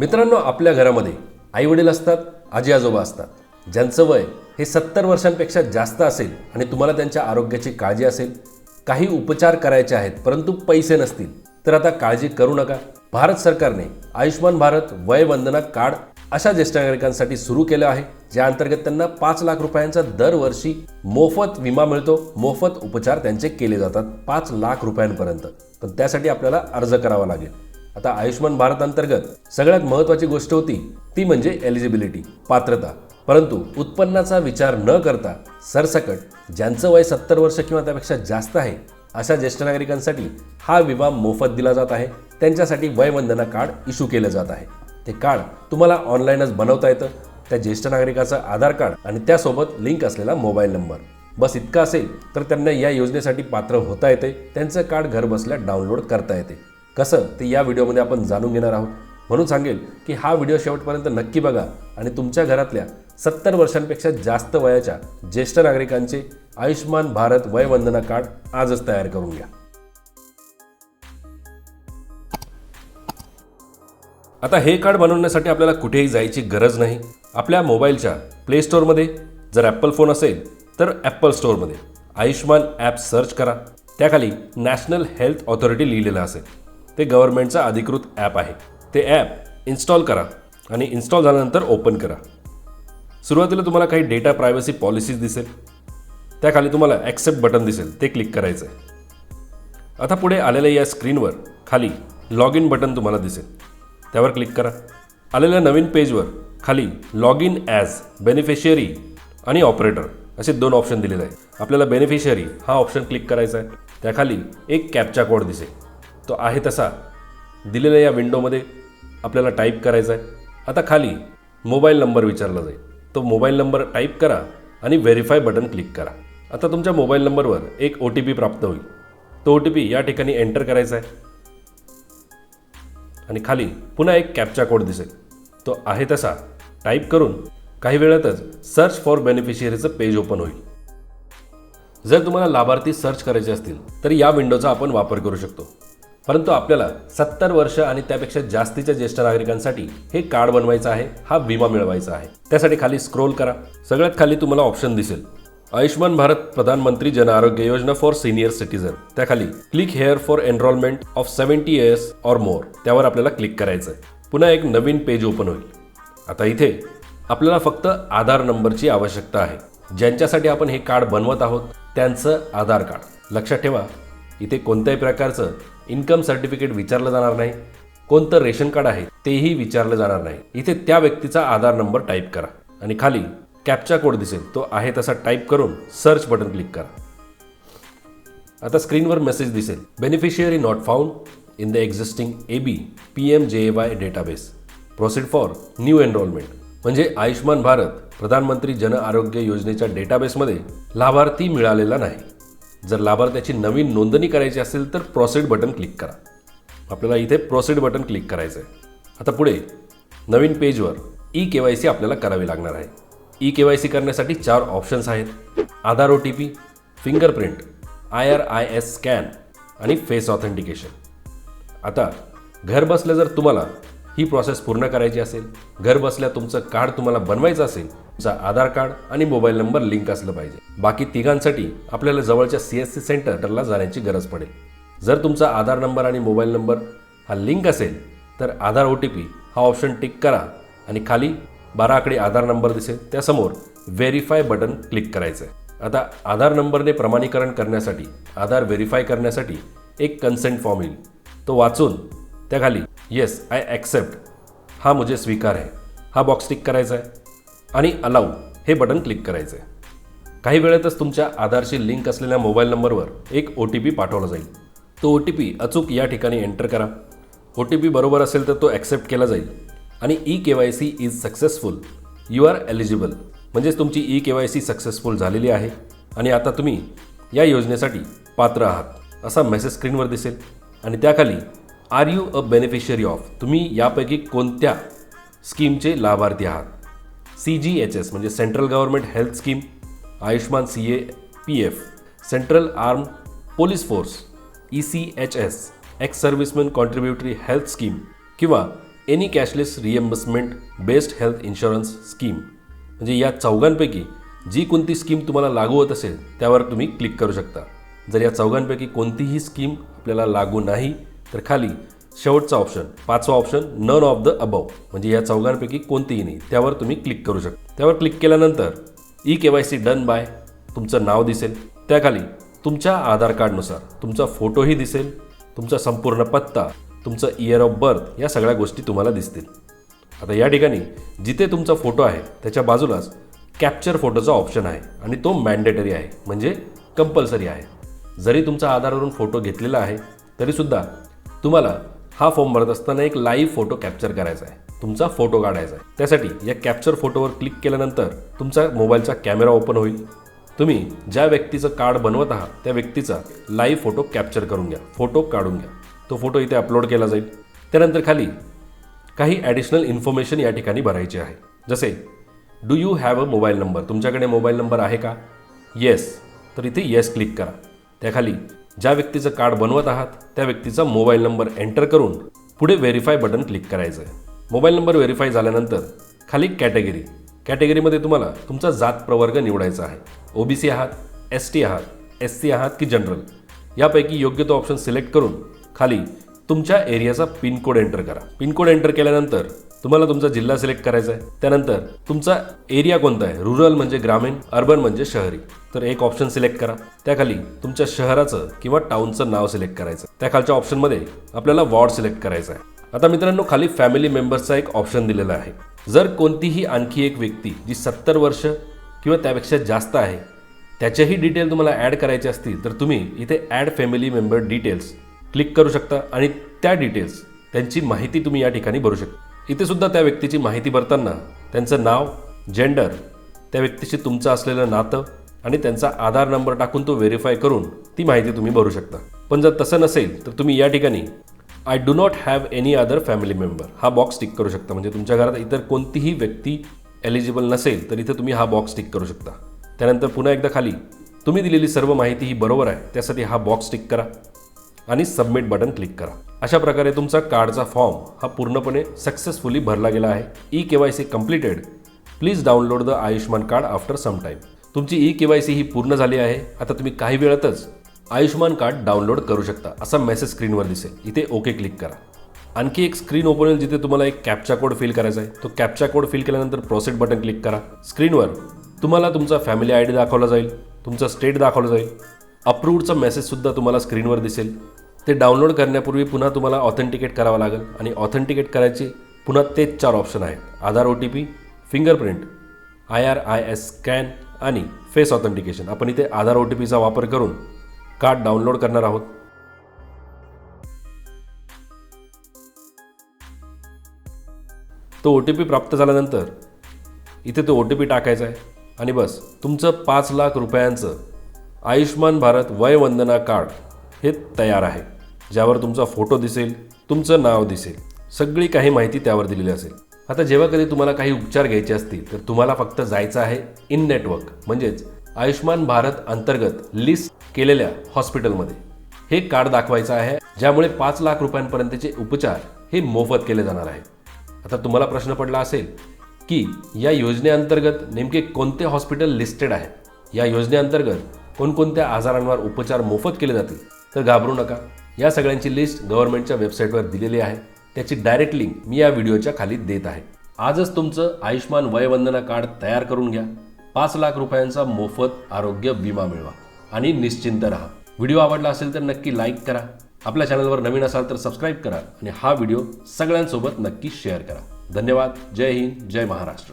मित्रांनो आपल्या घरामध्ये आई वडील असतात आजी आजोबा असतात. ज्यांचं वय हे सत्तर वर्षांपेक्षा जास्त असेल आणि तुम्हाला त्यांच्या आरोग्याची काळजी असेल काही उपचार करायचे आहेत परंतु पैसे नसतील तर आता काळजी करू नका. भारत सरकारने आयुष्मान भारत वय वंदना कार्ड अशा ज्येष्ठ नागरिकांसाठी सुरू केलं आहे ज्या अंतर्गत त्यांना पाच लाख रुपयांचा दरवर्षी मोफत विमा मिळतो. मोफत उपचार त्यांचे केले जातात पाच लाख रुपयांपर्यंत. पण त्यासाठी आपल्याला अर्ज करावा लागेल. आता आयुष्यमान भारत अंतर्गत सगळ्यात महत्वाची गोष्ट होती ती म्हणजे एलिजिबिलिटी पात्रता. परंतु उत्पन्नाचा विचार न करता सरसकट ज्यांचं वय सत्तर वर्ष किंवा त्यापेक्षा जास्त आहे अशा ज्येष्ठ नागरिकांसाठी हा विमा मोफत दिला जात आहे. त्यांच्यासाठी वयवंदना कार्ड इशू केलं जात आहे. ते कार्ड तुम्हाला ऑनलाईनच बनवता येतं. त्या ज्येष्ठ नागरिकाचं आधार कार्ड आणि त्यासोबत लिंक असलेला मोबाईल नंबर बस इतकं असेल तर त्यांना या योजनेसाठी पात्र होता येते. त्यांचं कार्ड घरबसल्या डाउनलोड करता येते. कसं ते या व्हिडिओमध्ये आपण जाणून घेणार आहोत. म्हणून सांगेल की हा व्हिडिओ शेवटपर्यंत नक्की बघा आणि तुमच्या घरातल्या सत्तर वर्षांपेक्षा जास्त वयाच्या ज्येष्ठ नागरिकांचे आयुष्यमान भारत वयवंदना कार्ड आजच तयार करून घ्या. आता हे कार्ड बनवण्यासाठी आपल्याला कुठेही जायची गरज नाही. आपल्या मोबाईलच्या प्ले स्टोअरमध्ये जर ॲपल फोन असेल तर ॲपल स्टोअरमध्ये आयुष्मान ॲप सर्च करा. त्याखाली नॅशनल हेल्थ ऑथॉरिटी लिहिलेलं असेल. ते गव्हर्नमेंटचं अधिकृत ॲप आहे. ते ॲप इन्स्टॉल करा आणि इन्स्टॉल झाल्यानंतर ओपन करा. सुरुवातीला तुम्हाला काही डेटा प्रायव्हसी पॉलिसीज दिसेल. त्याखाली तुम्हाला ॲक्सेप्ट बटन दिसेल. ते क्लिक करायचं आहे आता पुढे आलेल्या या स्क्रीनवर खाली लॉग इन बटन तुम्हाला दिसेल. त्यावर क्लिक करा. आलेल्या नवीन पेजवर खाली लॉग इन ॲज बेनिफिशियरी आणि ऑपरेटर असे दोन ऑप्शन दिलेले आहेत. आपल्याला बेनिफिशियरी हा ऑप्शन क्लिक करायचा आहे. त्याखाली एक कॅपचा कोड दिसेल. तो आहे तसा. दिलेल्या या विंडोमध्ये आपल्याला टाईप करायचा आहे आता खाली मोबाईल नंबर विचारला जाईल. तो मोबाईल नंबर टाईप करा आणि व्हेरीफाय बटन क्लिक करा. आता तुमच्या मोबाईल नंबरवर एक ओ टी पी प्राप्त होईल. तो ओ टी पी या ठिकाणी एंटर करायचा आहे आणि खाली पुन्हा एक कॅपचा कोड दिसेल. तो आहे तसा. टाईप करून काही वेळातच सर्च फॉर बेनिफिशियरीचं पेज ओपन होईल. जर तुम्हाला लाभार्थी सर्च करायचे असतील तर या विंडोचा आपण वापर करू शकतो. परंतु आपल्याला सत्तर वर्ष आणि त्यापेक्षा जास्तीच्या ज्येष्ठ नागरिकांसाठी हे कार्ड बनवायचं आहे हा विमा मिळवायचा आहे. त्यासाठी खाली स्क्रोल करा. सगळ्यात खाली तुम्हाला ऑप्शन दिसेल. Ayushman Bharat Pradhanmantri Jan Arogya Yojana for senior citizen. त्याखाली click here for enrolment of seventy years or more. त्यावर आपल्याला क्लिक करायचं पुन्हा एक नवीन पेज ओपन होईल. आता इथे आपल्याला फक्त आधार नंबरची आवश्यकता आहे. ज्यांच्यासाठी आपण हे कार्ड बनवत आहोत त्यांचं आधार कार्ड. लक्षात ठेवा इथे कोणत्याही प्रकारचं इन्कम सर्टिफिकेट विचारलं जाणार नाही. कोणतं रेशन कार्ड आहे तेही विचारलं जाणार नाही. इथे त्या व्यक्तीचा आधार नंबर टाईप करा. आणि खाली कॅपचा कोड दिसेल. तो आहे तसा टाईप करून सर्च बटन क्लिक करा. आता स्क्रीनवर मेसेज दिसेल. Beneficiary not found in the existing A B P M J A Y database proceed for new enrolment म्हणजे आयुष्मान भारत प्रधानमंत्री जन आरोग्य योजनेच्या डेटाबेसमध्ये लाभार्थी मिळालेला नाही. जर लाभार्थ्याची नवीन नोंदणी करायची असेल तर प्रोसीड बटन क्लिक करा. आपल्याला इथे प्रोसीड बटन क्लिक करायचं आहे आता पुढे नवीन पेजवर ई के वाय सी आपल्याला करावी लागणार आहे. ई के वाय सी करण्यासाठी चार ऑप्शन्स आहेत. Aadhaar O T P fingerprint I R I S scan आणि फेस ऑथेंटिकेशन आता घर बसल्या जर तुम्हाला ही प्रोसेस पूर्ण करायची असेल घर बसल्या तुमचं कार्ड तुम्हाला बनवायचं असेल तुमचा आधार कार्ड आणि मोबाईल नंबर लिंक असलं पाहिजे. बाकी तिघांसाठी आपल्याला जवळच्या सी एस सी सेंटरला जाण्याची गरज पडेल. जर तुमचा आधार नंबर आणि मोबाईल नंबर हा लिंक असेल तर आधार ओ टी पी हा ऑप्शन टिक करा आणि खाली बारा आकडे आधार नंबर दिसेल. त्यासमोर व्हेरीफाय बटन क्लिक करायचं आहे आता आधार नंबरने प्रमाणीकरण करण्यासाठी आधार व्हेरीफाय करण्यासाठी एक कन्सेंट फॉर्म येईल. तो वाचून त्याखाली येस आय ॲक्सेप्ट हा मुझे स्वीकार आहे हा बॉक्स टिक करायचा आहे. आणि अलाऊ हे बटन क्लिक करायचं आहे. काही वेळेतच तुमच्या आधारशी लिंक असलेल्या मोबाईल नंबरवर एक ओ टी पी पाठवला जाईल. तो ओ टी पी अचूक या ठिकाणी एंटर करा. ओ टी पी बरोबर असेल तर तो ॲक्सेप्ट केला जाईल. आणि E K Y C is successful you are eligible म्हणजेच तुमची E K Y C successful झालेली आहे. आणि आता तुम्ही या योजनेसाठी पात्र आहात. असा मेसेज स्क्रीनवर दिसेल. आणि त्याखाली are you a beneficiary of तुम्ही यापैकी कोणत्या स्कीमचे लाभार्थी आहात? सी जी एच एस म्हणजे central government health scheme Ayushman C A P F central arm police force E C H S ex serviceman contributory health scheme किंवा any cashless reimbursement based health insurance scheme म्हणजे या चौघांपैकी जी कोणती scheme तुम्हाला लागू होत असेल त्यावर तुम्ही क्लिक करू शकता. जर या चौघांपैकी कोणतीही स्कीम आपल्याला लागू नाही तर खाली शेवटचा ऑप्शन पाचवा option none of the above म्हणजे या चौघांपैकी कोणतीही नाही. त्यावर तुम्ही क्लिक करू शकता. त्यावर क्लिक केल्यानंतर E K Y C done by तुमचं नाव दिसेल. त्याखाली तुमच्या आधार कार्डनुसार तुमचा फोटोही दिसेल. तुमचा संपूर्ण पत्ता तुमचं इयर ऑफ बर्थ या सगळ्या गोष्टी तुम्हाला दिसतील. आता या ठिकाणी जिथे तुमचा फोटो आहे त्याच्या बाजूलाच कॅप्चर फोटोचा ऑप्शन आहे आणि तो मॅन्डेटरी आहे. म्हणजे कंपल्सरी आहे. जरी तुमचा आधारवरून फोटो घेतलेला आहे तरीसुद्धा तुम्हाला हा फॉर्म भरत असताना एक लाईव्ह फोटो कॅप्चर करायचा आहे. तुमचा फोटो काढायचा आहे. त्यासाठी या कॅप्चर फोटोवर क्लिक केल्यानंतर तुमचा मोबाईलचा कॅमेरा ओपन होईल. तुम्ही ज्या व्यक्तीचं कार्ड बनवत आहात त्या व्यक्तीचा लाईव्ह फोटो कॅप्चर करून घ्या. फोटो काढून घ्या. तो फोटो इथे अपलोड केला जाईल. त्यानंतर खाली काही ॲडिशनल इन्फॉर्मेशन या ठिकाणी भरायची आहे. जसे do you have a mobile number तुमच्याकडे मोबाईल नंबर आहे का? येस तर इथे येस क्लिक करा. त्याखाली ज्या व्यक्तीचं कार्ड बनवत आहात त्या व्यक्तीचा मोबाईल नंबर एंटर करून पुढे व्हेरीफाय बटन क्लिक करायचं आहे मोबाईल नंबर व्हेरीफाय झाल्यानंतर खाली कॅटेगरी कॅटेगरीमध्ये तुम्हाला तुमचा जात प्रवर्ग निवडायचा आहे. ओबीसी आहात एस टी आहात एस सी आहात की जनरल यापैकी योग्य तो ऑप्शन सिलेक्ट करून खाली तुमच्या एरियाचा पिनकोड एंटर करा. पिनकोड एंटर केल्यानंतर तुम्हाला तुमचा जिल्हा सिलेक्ट करायचा आहे. त्यानंतर तुमचा एरिया कोणता आहे? रुरल म्हणजे ग्रामीण अर्बन म्हणजे शहरी. तर एक ऑप्शन सिलेक्ट करा. त्याखाली तुमच्या शहराचं किंवा टाउनचं नाव सिलेक्ट करायचं. त्या खालच्या ऑप्शनमध्ये आपल्याला वॉर्ड सिलेक्ट करायचा आहे. आता मित्रांनो खाली फॅमिली मेंबर्सचा एक ऑप्शन दिलेला आहे. जर कोणतीही आणखी एक व्यक्ती जी सत्तर वर्ष किंवा त्यापेक्षा जास्त आहे त्याच्याही डिटेल तुम्हाला ॲड करायचे असतील तर तुम्ही इथे add family member details click करू शकता आणि त्या डिटेल्स त्यांची माहिती तुम्ही या ठिकाणी भरू शकता. इथे सुद्धा त्या व्यक्तीची माहिती भरताना त्यांचं नाव जेंडर त्या व्यक्तीशी तुमचं असलेलं नातं आणि त्यांचा आधार नंबर टाकून तो व्हेरीफाय करून ती माहिती तुम्ही भरू शकता. पण जर तसं नसेल तर तुम्ही या ठिकाणी I do not have any other family member हा बॉक्स टिक करू शकता. म्हणजे तुमच्या घरात इतर कोणतीही व्यक्ती एलिजिबल नसेल तर इथे तुम्ही हा बॉक्स टिक करू शकता. त्यानंतर पुन्हा एकदा खाली तुम्ही दिलेली सर्व माहिती ही बरोबर आहे त्यासाठी हा बॉक्स टिक करा आणि सबमिट बटन क्लिक करा. अशा प्रकारे तुमचा कार्डचा फॉर्म हा पूर्णपणे सक्सेसफुली भरला गेला आहे. E K Y C completed. Please download the Ayushman card after some time तुमची ई के वाय सी ही पूर्ण झाली आहे. आता तुम्ही काही वेळातच आयुष्मान कार्ड डाउनलोड करू शकता. असा मेसेज स्क्रीनवर दिसेल. इथे ओके क्लिक करा. आणखी एक स्क्रीन ओपन होईल जिथे तुम्हाला एक कॅपचा कोड फिल करायचा आहे. तो कॅपचा कोड फिल केल्यानंतर प्रोसेट बटन क्लिक करा. स्क्रीनवर तुम्हाला तुमचा फॅमिली आय डी दाखवला जाईल. तुमचा स्टेट दाखवलं जाईल. अप्रूव्डचा मेसेजसुद्धा तुम्हाला स्क्रीनवर दिसेल. ते डाउनलोड करण्यापूर्वी पुन्हा तुम्हाला ऑथेंटिकेट करावं लागेल. आणि ऑथेंटिकेट करायचे पुन्हा तेच चार ऑप्शन आहेत. Aadhaar O T P fingerprint I R I S scan आणि फेस ऑथेंटिकेशन आपण इथे आधार ओ टी पीचा वापर करून कार्ड डाउनलोड करणार आहोत. तो ओ टी पी प्राप्त झाल्यानंतर इथे तो ओ टी पी टाकायचा आहे. आणि बस तुमचं पाच लाख रुपयांचं आयुष्मान भारत वयवंदना कार्ड हे तयार आहे. ज्यावर तुमचा फोटो दिसेल तुमचं नाव दिसेल सगळी काही माहिती त्यावर दिलेली असेल. आता जेव्हा कधी तुम्हाला काही उपचार घ्यायचे असतील तर तुम्हाला फक्त जायचं आहे इन नेटवर्क म्हणजेच आयुष्मान भारत अंतर्गत लिस्ट केलेल्या हॉस्पिटलमध्ये हे कार्ड दाखवायचं आहे ज्यामुळे पाच लाख रुपयांपर्यंतचे उपचार हे मोफत केले जाणार आहे. आता तुम्हाला प्रश्न पडला असेल की या योजनेअंतर्गत नेमके कोणते हॉस्पिटल लिस्टेड आहे? या योजनेअंतर्गत कोणकोणत्या आजारांवर उपचार मोफत केले जातील? तर घाबरू नका. या सगळ्यांची लिस्ट गव्हर्नमेंटच्या वेबसाईटवर दिलेली आहे. त्याची डायरेक्ट लिंक मी या व्हिडिओच्या खाली देत आहे. आजच तुमचं आयुष्मान वयवंदना कार्ड तयार करून घ्या. पाच लाख रुपयांचा मोफत आरोग्य विमा मिळवा. आणि निश्चिंत राहा. व्हिडिओ आवडला असेल तर नक्की लाईक करा. आपल्या चॅनलवर नवीन असाल तर सबस्क्राईब करा. आणि हा व्हिडिओ सगळ्यांसोबत नक्की शेअर करा. धन्यवाद. जय हिंद. जय महाराष्ट्र.